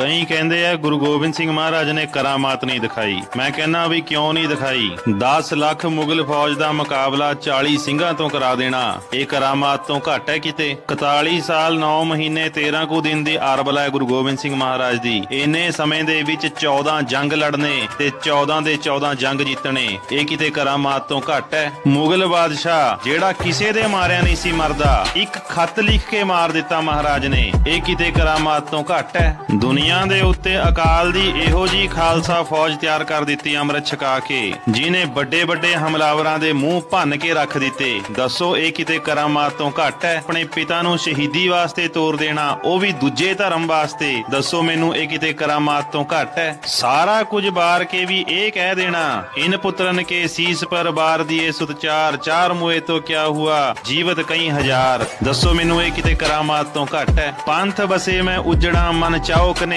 ਕਈ ਕਹਿੰਦੇ ਆ, ਗੁਰੂ ਗੋਬਿੰਦ ਸਿੰਘ ਮਹਾਰਾਜ ਨੇ ਕਰਾਮਾਤ ਨਹੀਂ ਦਿਖਾਈ। ਮੈਂ ਕਹਿੰਨਾ ਵੀ ਕਿਉਂ ਨਹੀਂ ਦਿਖਾਈ? 10 ਲੱਖ ਮੁਗਲ ਫੌਜ ਦਾ ਮੁਕਾਬਲਾ 40 ਸਿੰਘਾਂ ਤੋਂ ਕਰਾ ਦੇਣਾ। ਇਹ ਕਰਾਮਾਤ ਤੋਂ ਘੱਟ ਹੈ ਕਿਤੇ? 41 ਸਾਲ 9 ਮਹੀਨੇ 13 ਕੁ ਦਿਨ ਦੀ ਅਰਬਲਾ ਹੈ ਗੁਰੂ ਗੋਬਿੰਦ ਸਿੰਘ ਮਹਾਰਾਜ ਦੀ। ਇੰਨੇ ਸਮੇਂ ਦੇ ਵਿੱਚ 14 ਜੰਗ ਲੜਨੇ ਤੇ 14 ਦੇ 14 ਜੰਗ ਜਿੱਤਣੇ, ਇਹ ਕਿਤੇ ਕਰਾਮਾਤ ਤੋਂ ਘੱਟ ਹੈ? ਮੁਗਲ ਬਾਦਸ਼ਾਹ ਜਿਹੜਾ ਕਿਸੇ ਦੇ ਮਾਰਿਆ ਨਹੀਂ ਸੀ ਮਰਦਾ, ਇੱਕ ਖੱਤ ਲਿਖ ਕੇ ਮਾਰ ਦਿੱਤਾ ਮਹਾਰਾਜ ਨੇ। ਇਹ ਕਿਤੇ ਕਰਾਮਾਤ ਤੋਂ ਘੱਟ ਹੈ? ਦੁਨੀਆ ਦੇ ਉੱਤੇ ਅਕਾਲ ਦੀ ਇਹੋ ਜੀ ਖਾਲਸਾ ਫੌਜ ਤਿਆਰ ਕਰ ਦਿੱਤੀ ਅੰਮ੍ਰਿਤ ਛਕਾ ਕੇ, ਜਿਨੇ ਵੱਡੇ ਵੱਡੇ ਹਮਲਾਵਰਾਂ ਦੇ ਮੂੰਹ ਭੰਨ ਕੇ ਰੱਖ ਦਿੱਤੇ। ਦੱਸੋ ਇਹ ਕਿਤੇ ਕਰਾਮਾਤ ਤੋਂ ਘੱਟ ਹੈ? ਆਪਣੇ ਪਿਤਾ ਨੂੰ ਸ਼ਹੀਦੀ ਵਾਸਤੇ ਤੋਰ ਦੇਣਾ, ਉਹ ਵੀ ਦੂਜੇ ਧਰਮ ਵਾਸਤੇ। ਦੱਸੋ ਮੈਨੂੰ ਇਹ ਕਿਤੇ ਕਰਾਮਾਤ ਤੋਂ ਘੱਟ ਹੈ? ਸਾਰਾ ਕੁਝ ਬਾਰ ਕੇ ਵੀ ਇਹ ਕਹਿ ਦੇਣਾ, ਇਨ ਪੁੱਤਰਨ ਕੇ ਸੀਸ ਪਰ ਬਾਰ ਦੀਏ ਸੁਤਚਾਰ ਚਾਰ ਮੋਏ ਤੋਂ ਕਿਆ ਹੁਆ? ਜੀਵਤ ਕਈ ਹਜ਼ਾਰ। ਦੱਸੋ ਮੈਨੂੰ ਇਹ ਕਿਤੇ ਕਰਾਮਾਤ ਤੋਂ ਘੱਟ ਹੈ? ਪੰਥ ਬਸੇ ਮੈਂ ਉਜੜਾ ਮਨ ਚਾਉਕ ਨੇ